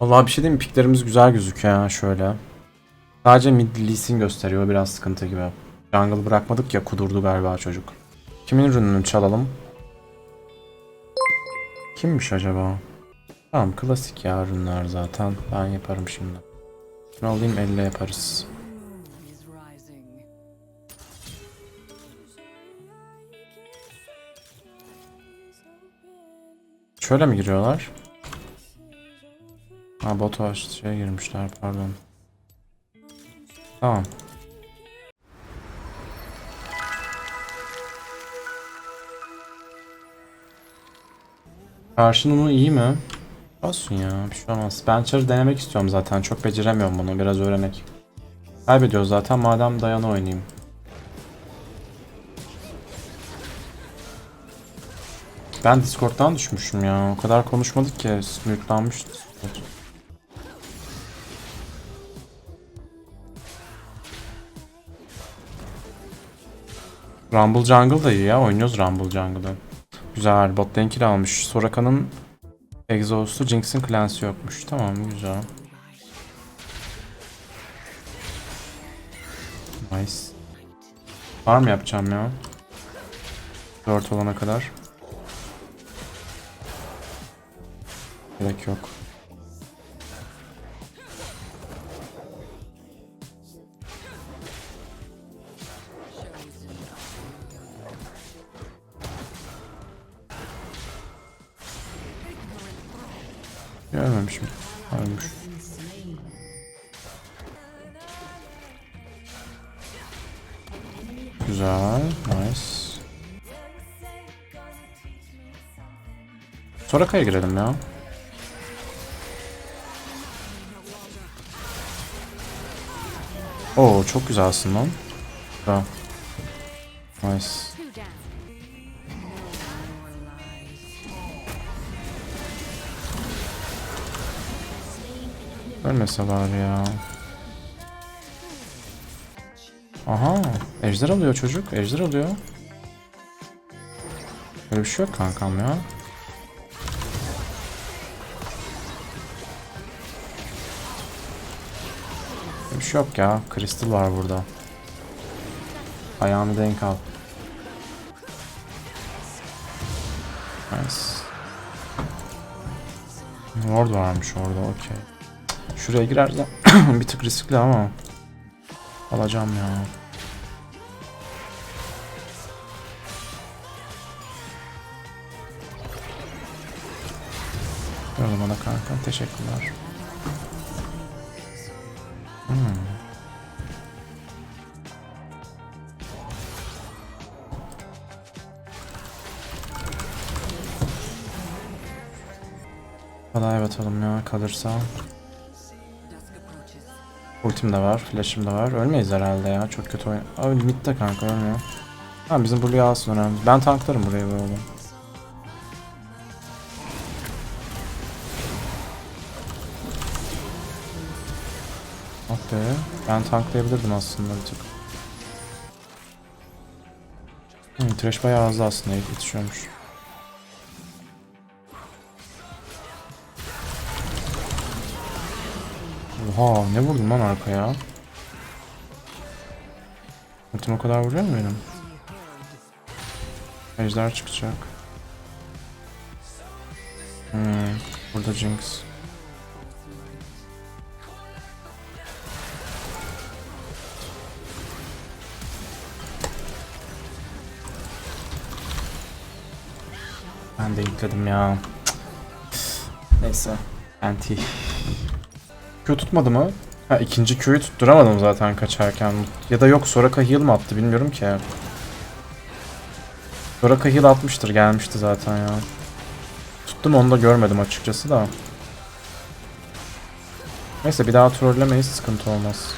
Vallahi bir şey mi? Piklerimiz güzel gözüküyor ya şöyle. Sadece mid Lee gösteriyor biraz sıkıntı gibi. Jungle bırakmadık ya kudurdu galiba çocuk. Kimin ürününü çalalım? Kimmiş acaba? Tamam klasik ya ürünler zaten. Ben yaparım şimdi. Şunu alayım elle yaparız. Şöyle mi giriyorlar? Ha bota şey girmişler pardon. Tamam. Karşınımı iyi mi? Olsun ya bir şey olmaz. Ben denemek istiyorum zaten. Çok beceremiyorum bunu. Biraz öğrenek. Kaybediyoruz zaten. Madem dayana oynayayım. Ben Discord'dan düşmüşüm ya. O kadar konuşmadık ki. Mühürlenmiş Discord. Rumble Jungle da iyi ya. Oynuyoruz Rumble Jungle'ı. Güzel. Bot lane'i almış. Soraka'nın Exhaust'u Jinx'in Clancy yokmuş. Tamam güzel. Nice. Var mı yapacağım ya? 4 olana kadar. Gerek yok. Görmemişim. Ölmüş. Güzel. Nice. Soraka'ya girelim ya. Oo çok güzelsin lan. Güzel. Nice. Ölmese bari ya. Aha. Ejder alıyor çocuk. Ejder alıyor. Böyle bir şey yok kankam ya. Böyle bir şey yok ya. Crystal var burada. Ayağını denk al. Nice. Ward varmış orada okey. Şuraya girersem bir tık riskli ama alacağım ya. Yolla bana kanka teşekkürler. Hmm. Hadi evet atalım ya kalırsa. Ultim de var, flash'ım da var. Ölmeyiz herhalde ya. Çok kötü oyun. Abi midde kanka ölmüyor. Ha bizim Blue'yu alsın önemli. Ben tanklarım burayı böyle. Be. Ben tanklayabilirdim aslında bir tık. Hmm, trash bayağı hızlı aslında yetişiyormuş. Oha ne vurdum lan arkaya? Ultim o kadar vuruyor mu benim? Ejder çıkacak. Hmm, burada Jinx. Ben de yükledim ya. Neyse. Anti. Q tutmadı mı? Ha ikinci Q'yu tutturamadım zaten kaçarken. Ya da yok Soraka heal mı attı bilmiyorum ki. Soraka heal atmıştır gelmişti zaten ya. Tuttum onu da görmedim açıkçası da. Neyse bir daha trollemeyiz sıkıntı olmaz.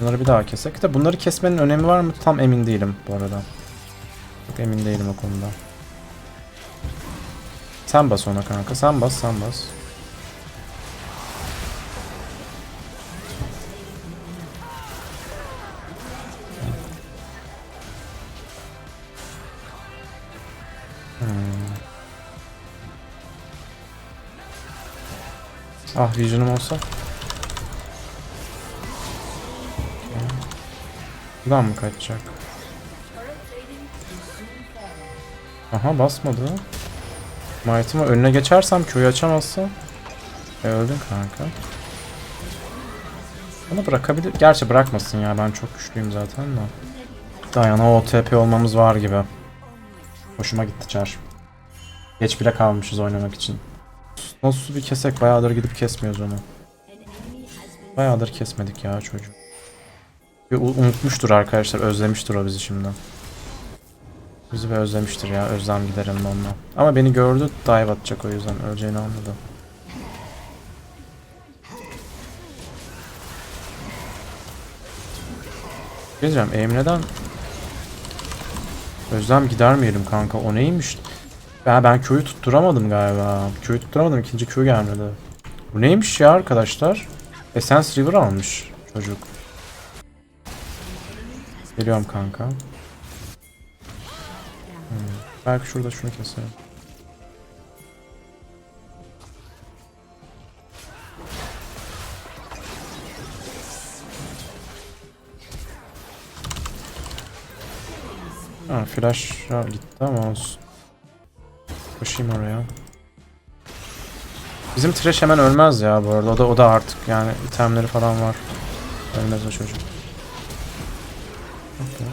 Bunları bir daha kesek de bunları kesmenin önemi var mı tam emin değilim bu arada. Çok emin değilim o konuda. Sen bas ona kanka sen bas sen bas. Ah vision'ım olsa. Buradan mı kaçacak? Aha basmadı. Might'ıma önüne geçersem köyü açamazsa. E öldün kanka. Bana bırakabilir. Gerçi bırakmasın ya ben çok güçlüyüm zaten de. Dayana OTP olmamız var gibi. Hoşuma gitti çar. Geç bile kalmışız oynamak için. Nasıl bir kesek bayağıdır gidip kesmiyoruz onu. Bayağıdır kesmedik ya çocuğu. Bir unutmuştur arkadaşlar özlemiştir o bizi şimdi. Bizi bir özlemiştir ya özlem giderim onunla. Ama beni gördü dive atacak o yüzden öleceğini anladı. Ne diyeceğim aim neden? Özlem gidermeyelim kanka o neymiş? Ben, ben köyü tutturamadım galiba. Köyü tutturamadım ikinci köy gelmedi. Bu neymiş ya arkadaşlar? Essence River almış çocuk. Geliyorum kanka. Hmm, Belki şurada şunu keserim. Ha, flash gitti ama olsun. Koşayım oraya. Bizim trash hemen ölmez ya bu arada. O da o da artık yani itemleri falan var. Ölmez o çocuk. Okey.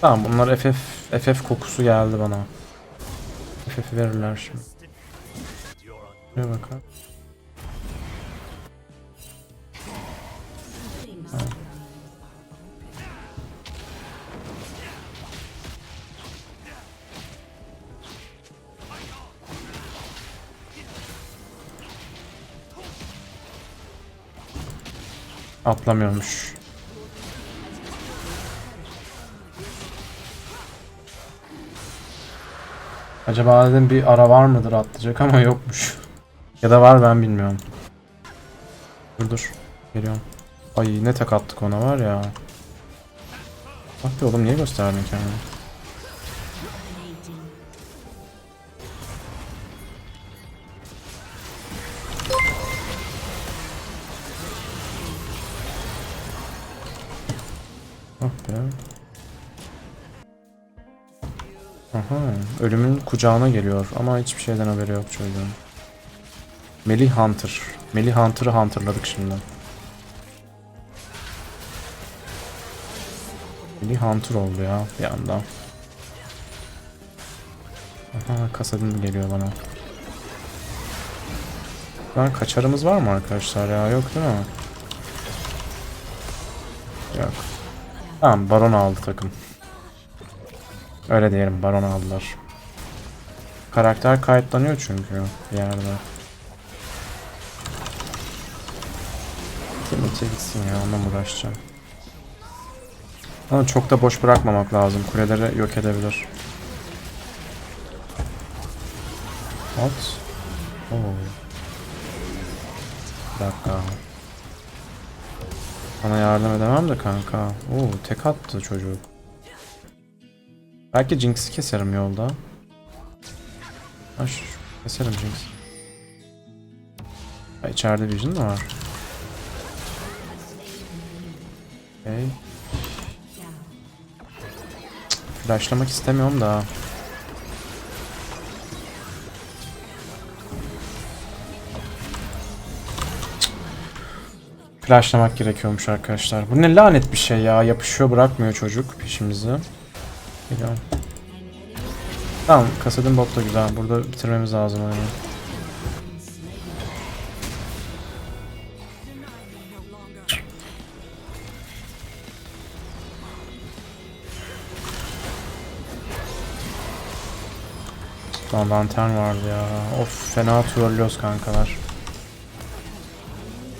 Tamam bunlar FF FF kokusu geldi bana. FF'i verirler şimdi. Ne bakalım. Atlamıyormuş. Acaba dedim bir ara var mıdır atlayacak ama yokmuş. ya da var ben bilmiyorum. Dur dur. Geliyorum. Ay ne tek attık ona var ya. Bak oğlum niye gösterdin kendini? Ah be. Aha, ölümün kucağına geliyor ama hiçbir şeyden haberi yok çocuğun. Melih Hunter. Melih Hunter'ı Hunter'ladık şimdi. Melih Hunter oldu ya bir anda. Aha kasadın geliyor bana. Lan kaçarımız var mı arkadaşlar ya? Yok değil mi? Yok. Tamam baron aldı takım. Öyle diyelim baron aldılar. Karakter kayıtlanıyor çünkü bir yerde. Kimite gitsin ya onunla uğraşacağım. Ama çok da boş bırakmamak lazım. Kuleleri yok edebilir. What? Oo. Bir dakika. Bana yardım edemem de kanka. Oo tek attı çocuk. Belki Jinx'i keserim yolda. Ha şu, keserim Jinx. Ha, içeride Vision da var. Okay. Flashlamak istemiyorum da. Flashlamak gerekiyormuş arkadaşlar. Bu ne lanet bir şey ya. Yapışıyor bırakmıyor çocuk peşimizi. Geliyorum. Tamam kasadın bot da güzel. Burada bitirmemiz lazım oyunu. Lan lantern vardı ya. Of fena trollüyoruz kankalar.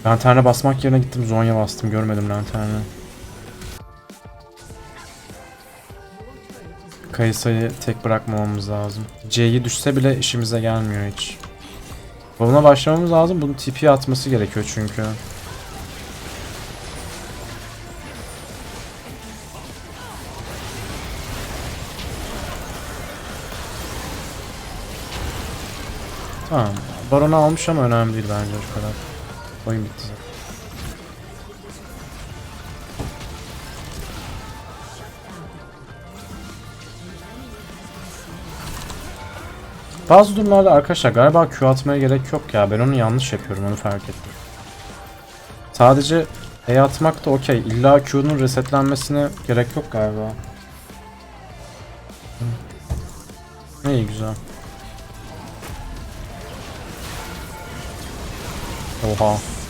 Lanterne basmak yerine gittim Zonya bastım. Görmedim lanterni. Kayısayı tek bırakmamamız lazım. C'yi düşse bile işimize gelmiyor hiç. Buna başlamamız lazım. Bunun TP atması gerekiyor çünkü. Tamam. Baron'u almış ama önemli değil bence o kadar. Oyun bitti. Bazı durumlarda arkadaşlar galiba Q atmaya gerek yok ya. Ben onu yanlış yapıyorum onu fark ettim. Sadece E atmak da okey. İlla Q'nun resetlenmesine gerek yok galiba. İyi güzel. Oha.